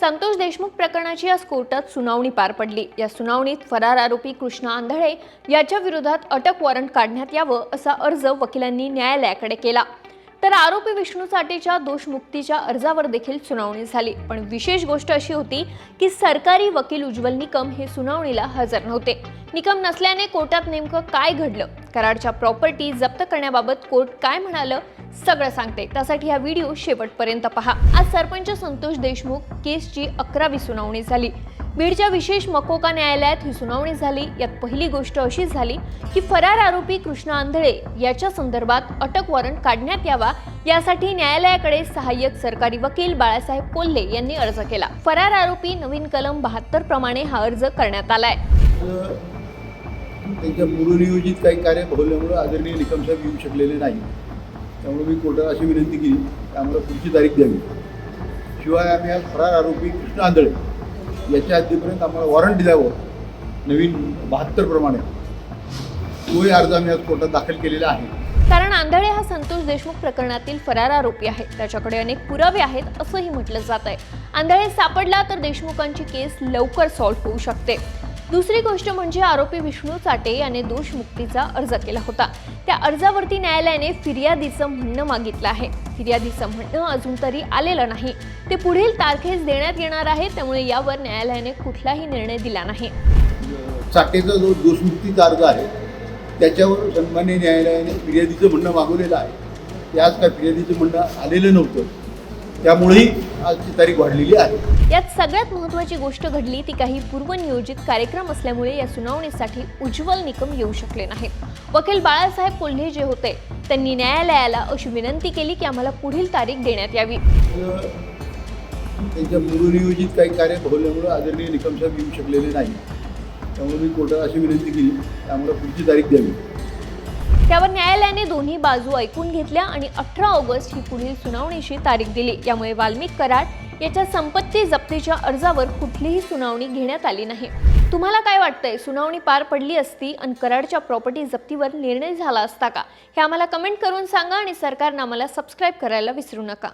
संतोष देशमुख प्रकरणाची आज कोर्टात सुनावणी पार पडली. या सुनावणीत फरार आरोपी कृष्णा आंधळे याच्या विरोधात अटक वॉरंट काढण्यात यावं असा अर्ज वकिलांनी न्यायालयाकडे केला. तर आरोपी विष्णू साठेच्या दोषमुक्तीच्या अर्जावर देखील सुनावणी झाली. पण विशेष गोष्ट अशी होती की सरकारी वकील उज्ज्वल निकम हे सुनावणीला हजर नव्हते. निकम नसल्याने कोर्टात नेमकं काय घडलं? कराडच्या प्रॉपर्टी जप्त करण्याबाबत कोर्ट काय म्हणालं सगळं सांगते. त्यासाठी हा व्हिडिओ शेवटपर्यंत पहा. आज सरपंच संतोष देशमुख केसची अकरावी सुनावणी झाली. बीडच्या विशेष मकोका न्यायालयात ही सुनावणी झाली. यात पहिली गोष्ट अशी झाली की फरार आरोपी कृष्णा आंधळे याच्या संदर्भात अटक वॉरंट काढण्यात यावा यासाठी न्यायालयाकडे सहाय्यक सरकारी वकील बाळासाहेब कोल्हे यांनी अर्ज केला. फरार आरोपी नवीन कलम बहात्तर प्रमाणे हा अर्ज करण्यात आलाय. त्यांच्या पूर्वनियोजित काही कार्य भरवल्यामुळं आदरणीय निकमसाहेब येऊ शकलेले नाही. त्यामुळे मी कोर्टाला अशी विनंती केली की आम्हाला पुढची तारीख द्यावी. शिवाय आम्ही आज फरार आरोपी कृष्ण आंधळे याच्या हद्दीपर्यंत आम्हाला वॉरंट दिल्यावर नवीन बहात्तर प्रमाणे तोही अर्ज आम्ही आज कोर्टात दाखल केलेला आहे. कारण आंधळे हा संतोष देशमुख प्रकरणातील फरार आरोपी आहे. त्याच्याकडे अनेक पुरावे आहेत असंही म्हटलं जात आहे आंधळे सापडला तर देशमुखांची केस लवकर सॉल्व्ह होऊ शकते. दुसरी गोष्ट म्हणजे आरोपी विष्णू चाटे याने दोषमुक्तीचा अर्ज केला होता. त्या अर्जावरती न्यायालयाने फिर्यादीचं म्हणणं मागितलं आहे. फिर्यादीचं म्हणणं अजून तरी आलेलं नाही. ते पुढील तारखेस देण्यात येणार आहे त्यामुळे यावर न्यायालयाने कुठलाही निर्णय दिला नाही. चाटेचा जो दोषमुक्तीचा अर्ज आहे त्याच्यावर सन्मान्य न्यायालयाने फिर्यादीचं म्हणणं मागवलेलं आहे. ते आज काय फिर्यादीचं म्हणणं आलेलं नव्हतं. त्यामुळेही आजची तारीख वाढलेली आहे. यात सगळ्यात महत्त्वाची गोष्ट घडली ती काही पूर्वनियोजित कार्यक्रम असल्यामुळे या सुनावणीसाठी उज्ज्वल निकम येऊ शकले नाहीत. वकील बाळासाहेब कोल्हे जे होते त्यांनी न्यायालयाला अशी विनंती केली की आम्हाला पुढील तारीख देण्यात यावी. त्यांच्या पूर्वनियोजित काही कार्य भरवल्यामुळं आदरणीय निकम साहेब येऊ शकलेले नाही. त्यामुळे मी कोर्टाला अशी विनंती केली आम्हाला पुढची तारीख द्यावी. त्यावर न्यायालयाने दोन्ही बाजू ऐकून घेतल्या आणि अठरा ऑगस्ट ही पुढील सुनावणीची तारीख दिली. यामुळे वाल्मिक कराड याच्या संपत्ती जप्तीच्या अर्जावर कुठलीही सुनावणी घेण्यात आली नाही. तुम्हाला काय वाटतंय? सुनावणी पार पडली असती आणि कराडच्या प्रॉपर्टी जप्तीवर निर्णय झाला असता का? हे आम्हाला कमेंट करून सांगा आणि सरकारनं आम्हाला सबस्क्राईब करायला विसरू नका.